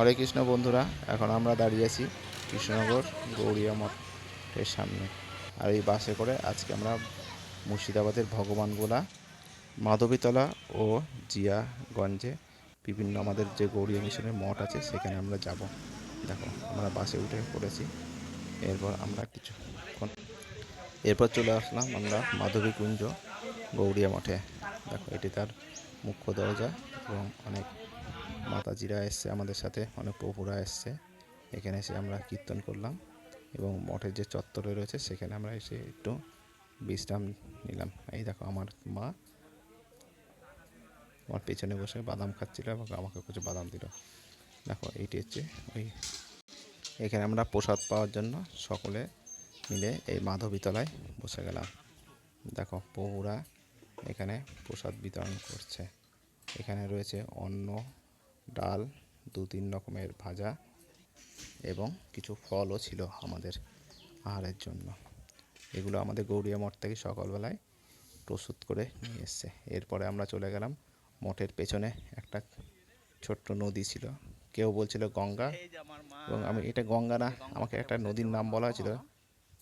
হরে কৃষ্ণ বন্ধুরা, এখন আমরা দাঁড়িয়ে আছি কৃষ্ণনগর গৌরিয়া মঠের সামনে। আর এই বাসে করে আজকে আমরা মুর্শিদাবাদের ভগবানগোলা, মাধবীতলা ও জিয়াগঞ্জে বিভিন্ন আমাদের যে গৌরিয়া মিশনের মঠ আছে, সেখানে আমরা যাব। দেখো, আমরা বাসে উঠে পড়েছি। এরপর আমরা কিছুক্ষণ এরপর চলে আসলাম আমরা মাধবী কুঞ্জ গৌরিয়া মঠে। দেখো, এটি তার মুখ্য দরজা এবং অনেক মাতাজিরা এসছে আমাদের সাথে, অনেক প্রভুরা এসছে। এখানে এসে আমরা কীর্তন করলাম এবং মঠের যে চত্বরে রয়েছে সেখানে আমরা এসে একটু বিশ্রাম নিলাম। এই দেখো আমার মা আমার পেছনে বসে বাদাম খাচ্ছিল এবং আমাকে কিছু বাদাম দিল। দেখো এইটি হচ্ছে ওই এখানে আমরা প্রসাদ পাওয়ার জন্য সকলে মিলে এই মাধবীতলায় বসে গেলাম। দেখো প্রভুরা এখানে প্রসাদ বিতরণ করছে। এখানে রয়েছে অন্ন ডাল দু তিন রকমের ভাজা এবং কিছু ফলও ছিল আমাদের আহারের জন্য। এগুলো আমাদের গৌরিয়া মঠ থেকে সকালবেলায় প্রস্তুত করে নিয়ে এসছে। এরপরে আমরা চলে গেলাম মঠের পেছনে একটা ছোট্ট নদী ছিল। কেউ বলছিল গঙ্গা এবং আমি, এটা গঙ্গা না, আমাকে একটা নদীর নাম বলা হয়েছিল।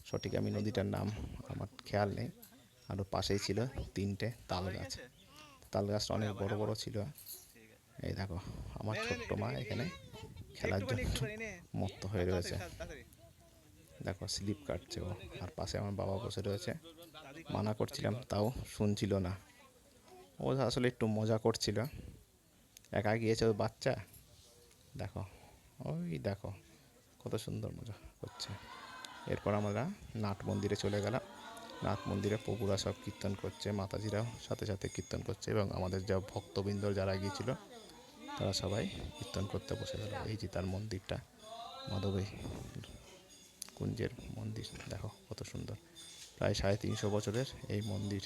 সঠিক আমি নদীটার নাম, আমার খেয়াল নেই। আরও পাশেই ছিল তিনটে তাল গাছ। তাল গাছটা অনেক বড় বড় ছিল। এই দেখো আমার ছোট্ট মা এখানে খেলার জন্য মত্ত হয়ে রয়েছে। দেখো স্লিপ কাটছে ও আর পাশে আমার বাবা বসে রয়েছে। মানা করছিলাম তাও শুনছিল না। ও আসলে একটু মজা করছিল। একা গিয়েছে ওই বাচ্চা? দেখো ওই দেখো কত সুন্দর মজা করছে। এরপর আমরা নাট মন্দিরে চলে গেলাম। নাট মন্দিরে প্রভুরা সব কীর্তন করছে মাতাজিরাও সাথে সাথে কীর্তন করছে এবং আমাদের যা ভক্তবৃন্দ যারা গিয়েছিল তারা সবাই কীর্তন করতে বসে গেল। এই যে তার মন্দিরটা, মাধবী কুঞ্জের মন্দির, দেখো কত সুন্দর। প্রায় সাড়ে তিনশো বছরের এই মন্দির,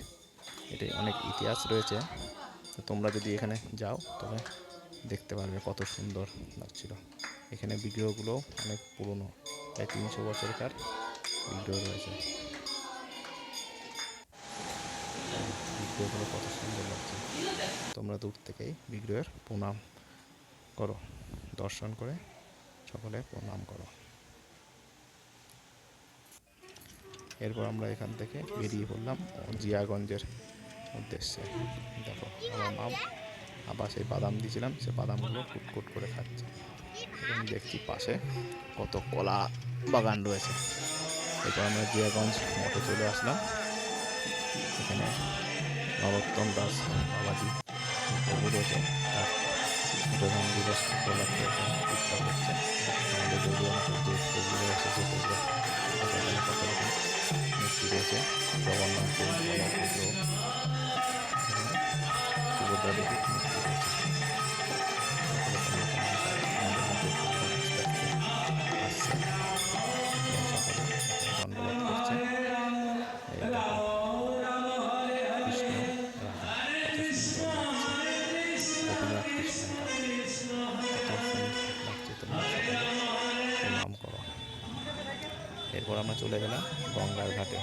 এটি অনেক ইতিহাস রয়েছে। তো তোমরা যদি এখানে যাও, তবে দেখতে পারবে কত সুন্দর লাগছিল। এখানে বিগ্রহগুলো অনেক পুরনো, প্রায় তিনশো বছরকার বিগ্রহ রয়েছে। বিগ্রহগুলো কত সুন্দর লাগছে। তোমরা দূর থেকেই বিগ্রহের প্রণাম করো। দর্শন করে সকলে প্রণাম করো। এরপর আমরা এখান থেকে বেরিয়ে পড়লাম জিয়াগঞ্জের উদ্দেশ্যে। দেখো, আমার মা আবার সেই বাদাম দিয়েছিলাম, সে বাদামগুলো কুটকুট করে খাচ্ছে। এবং দেখছি পাশে কত কলা বাগান রয়েছে। এরপর আমরা জিয়াগঞ্জ মঠে চলে আসলাম। এখানে নরোত্তম দাস বাবাজি রয়েছে তার প্রধান দিবস উপলক্ষে এখানে উৎসব হচ্ছে আমাদের গৌরীয় মঠের যে প্রভু রয়েছে যে প্রভু এখানে কত রকম মূর্তি রয়েছে জগন্নাথ দেব সুভদ্রা দেবীর মূর্তি এরপর আমরা চলে গেলাম গঙ্গার ঘাটে।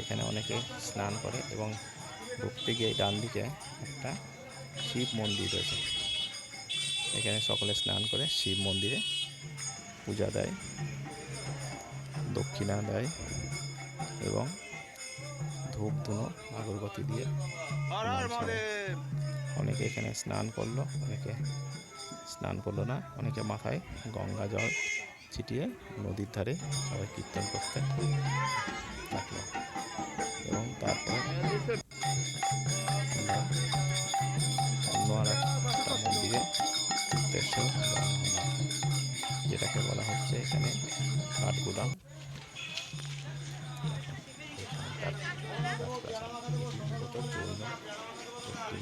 এখানে অনেকে স্নান করে এবং ঢুকতে গিয়ে ডান দিকে একটা শিব মন্দির রয়েছে। এখানে সকলে স্নান করে শিব মন্দিরে পূজা দেয় দক্ষিণা দেয় এবং ধূপ ধুনো আগরবাতি দিয়ে অনেকে এখানে স্নান করল অনেকে স্নান করল না অনেকে মাথায় গঙ্গা জল ছিটিয়ে নদীর ধারে সবাই কীর্তন করতে থাকল এবং তারপরে মন্দিরে যেটাকে বলা হচ্ছে এখানে কাঠগুদাম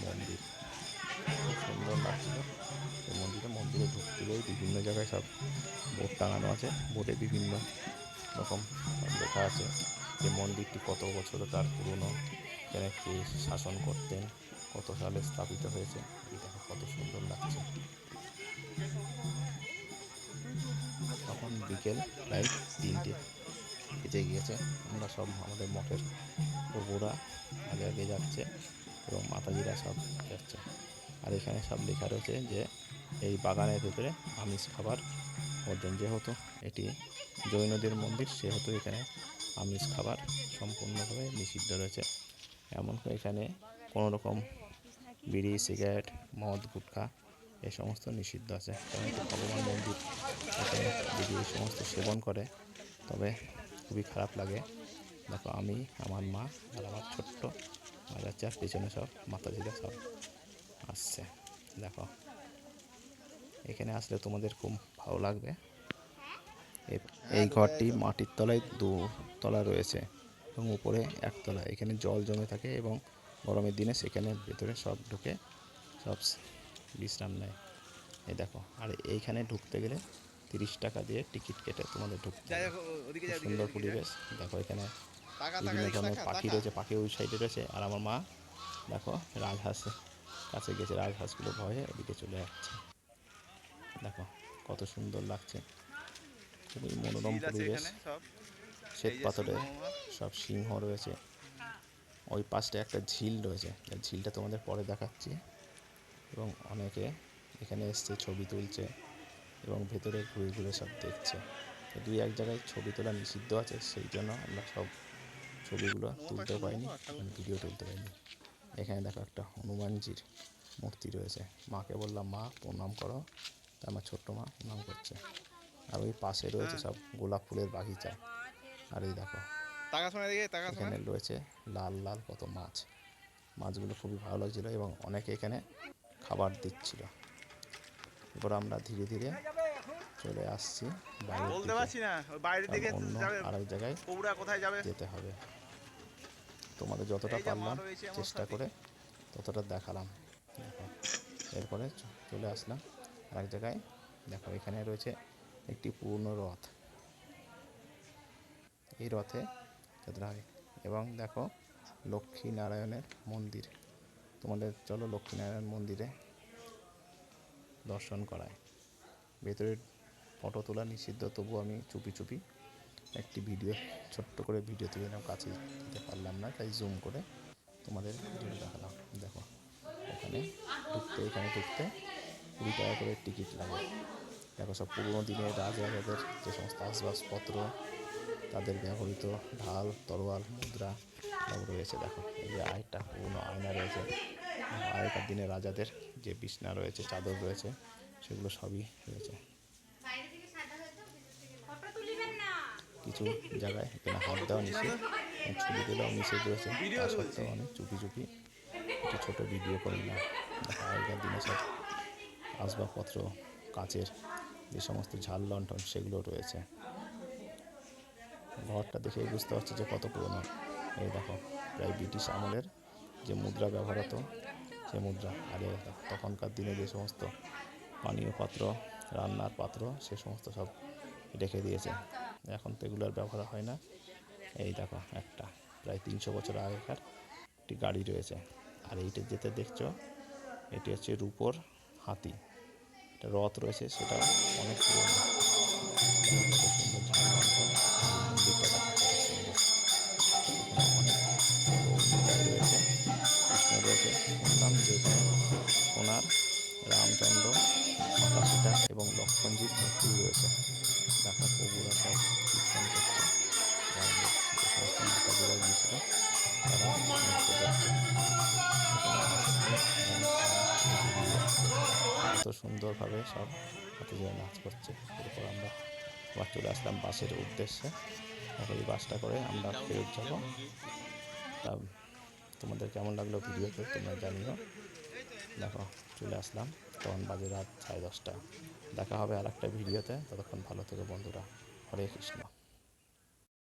মন্দির। খুব সুন্দর লাগছিল। মন্দিরে মন্দিরে ঢুকতেই বিভিন্ন জায়গায় সব বোর্ড টাঙানো আছে। বোর্ডে বিভিন্ন রকম লেখা আছে যে মন্দিরটি কত বছর তার পুরনো এখানে কে শাসন করতেন, কত সালে স্থাপিত হয়েছে দেখো কত সুন্দর লাগছে। তখন বিকেল প্রায় তিনটে বেজে গিয়েছে। আমরা সব আমাদের মঠের প্রভুরা আগে আগে যাচ্ছে এবং মাতাজিরা সব যাচ্ছে। আর এখানে সব লেখা রয়েছে যে এই বাগানের ভিতরে আমিষ খাবার বর্জন যেহেতু এটি জৈনদের মন্দির, সেহেতু এখানে আমিষ খাবার সম্পূর্ণভাবে নিষিদ্ধ রয়েছে। এমনকি এখানে কোনো রকম বিড়ি, সিগারেট, মদ, গুটখা এ সমস্ত নিষিদ্ধ আছে। কারণ ভগবান মন্দির, এখানে যদি এই সমস্ত সেবন করে, তবে খুবই খারাপ লাগে। দেখো, আমি, আমার মা, আর আমার ছোট্ট আর যাচ্ছে আর পেছনে সব মাতাজিরা সব আসছে। দেখো এখানে আসলে তোমাদের খুব ভালো লাগবে। এই ঘরটি মাটির তলায় দু তলা রয়েছে এবং উপরে একতলা এখানে জল জমে থাকে এবং গরমের দিনে সেখানে ভেতরে সব ঢুকে সব বিশ্রাম নেয়। এই দেখো আর এইখানে ঢুকতে গেলে তিরিশ টাকা দিয়ে টিকিট কেটে তোমাদের ঢুকতে সুন্দর। পরিবেশ। দেখো এখানে বিভিন্ন ধরনের পাখি রয়েছে পাখি ওই সাইডে রয়েছে আর আমার মা দেখো রাজহাঁস। কাছে গেছে রাজহাঁসগুলো ভয়ে ওদিকে চলে যাচ্ছে। দেখো কত সুন্দর লাগছে। খুবই মনোরম পরিবেশ। শ্বেত পাথরে সব সিংহ রয়েছে। ওই পাশটা একটা ঝিল রয়েছে। ঝিলটা তোমাদের পরে দেখাচ্ছি। এবং অনেকে এখানে এসছে ছবি তুলছে এবং ভেতরে ঘুরে ঘুরে সব দেখছে। তো দুই এক জায়গায় ছবি তোলা নিষিদ্ধ আছে সেই জন্য আমরা সব ছবিগুলো তুলতে পারিনি ভিডিও তুলতে পারিনি। এখানে দেখো একটা হনুমানজির মূর্তি রয়েছে। মাকে বললাম মা প্রণাম করো। আমার ছোট্ট মা নাম করছে। আর ওই পাশে রয়েছে সব গোলাপ ফুলের বাগিচা। আর এই দেখো। এখানে রয়েছে লাল লাল কত মাছ। মাছগুলো খুবই ভালো লাগছিল এবং অনেকে এখানে খাবার দিচ্ছিল। এবার আমরা ধীরে ধীরে চলে আসছি বলতে পারছি না বাইরের দিকে আরেক জায়গায় কোথায় যাবে? যেতে হবে। তোমাদের যতটা পারলাম চেষ্টা করে ততটা দেখালাম। এরপরে চলে আসলাম। আরেক জায়গায়। দেখো, এখানে রয়েছে একটি পুরনো রথ। এই রথে যাত্রা হয় এবং দেখো লক্ষ্মী নারায়ণের মন্দির। তোমাদের, চলো লক্ষ্মীনারায়ণ মন্দিরে দর্শন করায় ভেতরে ফটো তোলা নিষিদ্ধ তবু আমি চুপি চুপি একটি ভিডিও, ছোট্ট করে ভিডিও তুলে নিলাম, কাছে দিতে পারলাম না, তাই জুম করে তোমাদের ভিডিও দেখালাম। দেখো ওখানে ঢুকতে, এখানে ঢুকতে কুড়ি টাকা করে টিকিট লাগে। দেখো সব পুরোনো দিনের রাজাদের যে সমস্ত আসবাবপত্র, তাদের ব্যবহৃত ঢাল, তরোয়াল, মুদ্রা সব রয়েছে। দেখো, এই যে আয়টা পুরোনো আয়না রয়েছে। আগেকার দিনে রাজাদের যে বিছনা রয়েছে, চাদর রয়েছে, সেগুলো সবই রয়েছে। কিছু জায়গায় এখানে হাত দেওয়া এবং ছবি তোলাও নিষেধ রয়েছে। তা সত্ত্বেও আমি চুপি চুপি একটি ছোটো ভিডিও করে নিলাম। আগেকার দিনে সব আসবাবপত্র, কাঁচের যে সমস্ত ঝাল, লণ্ঠন সেগুলো রয়েছে। ঘরটা দেখে বুঝতে পারছি যে কত পুরনো। এই দেখো, প্রায় ব্রিটিশ আমলের যে মুদ্রা ব্যবহার হতো, সে মুদ্রা। আরে তখনকার দিনে যে সমস্ত পানীয় পাত্র, রান্নার পাত্র, সে সমস্ত সব রেখে দিয়েছে। এখন তো এগুলো আর ব্যবহার হয় না। এই দেখো, একটা। প্রায় তিনশো বছর আগেকার একটি গাড়ি রয়েছে। আর এইটা যেতে দেখছ, এটি হচ্ছে রূপোর হাতি। একটা রথ রয়েছে, সেটা অনেক পুরনো। ওনার রামচন্দ্র মাতা সীতা এবং লক্ষ্মণজির মূর্তি রয়েছে। দেখো প্রভুরা সব কীর্তন করছে। তারা এত সুন্দরভাবে সব মাতাজিরা নাচ করছে। এরপর আমরা আবার চলে আসলাম বাসের উদ্দেশ্যে। এখন এই বাসটা করে আমরা ফেরত যাব। তা তোমাদের কেমন লাগল ভিডিওতে তোমরা জানিও। দেখো, চলে আসলাম। তখন বাজে রাত সাড়ে দশটা। দেখা হবে আর একটা ভিডিওতে। ততক্ষণ ভালো থেকো বন্ধুরা। হরে কৃষ্ণ।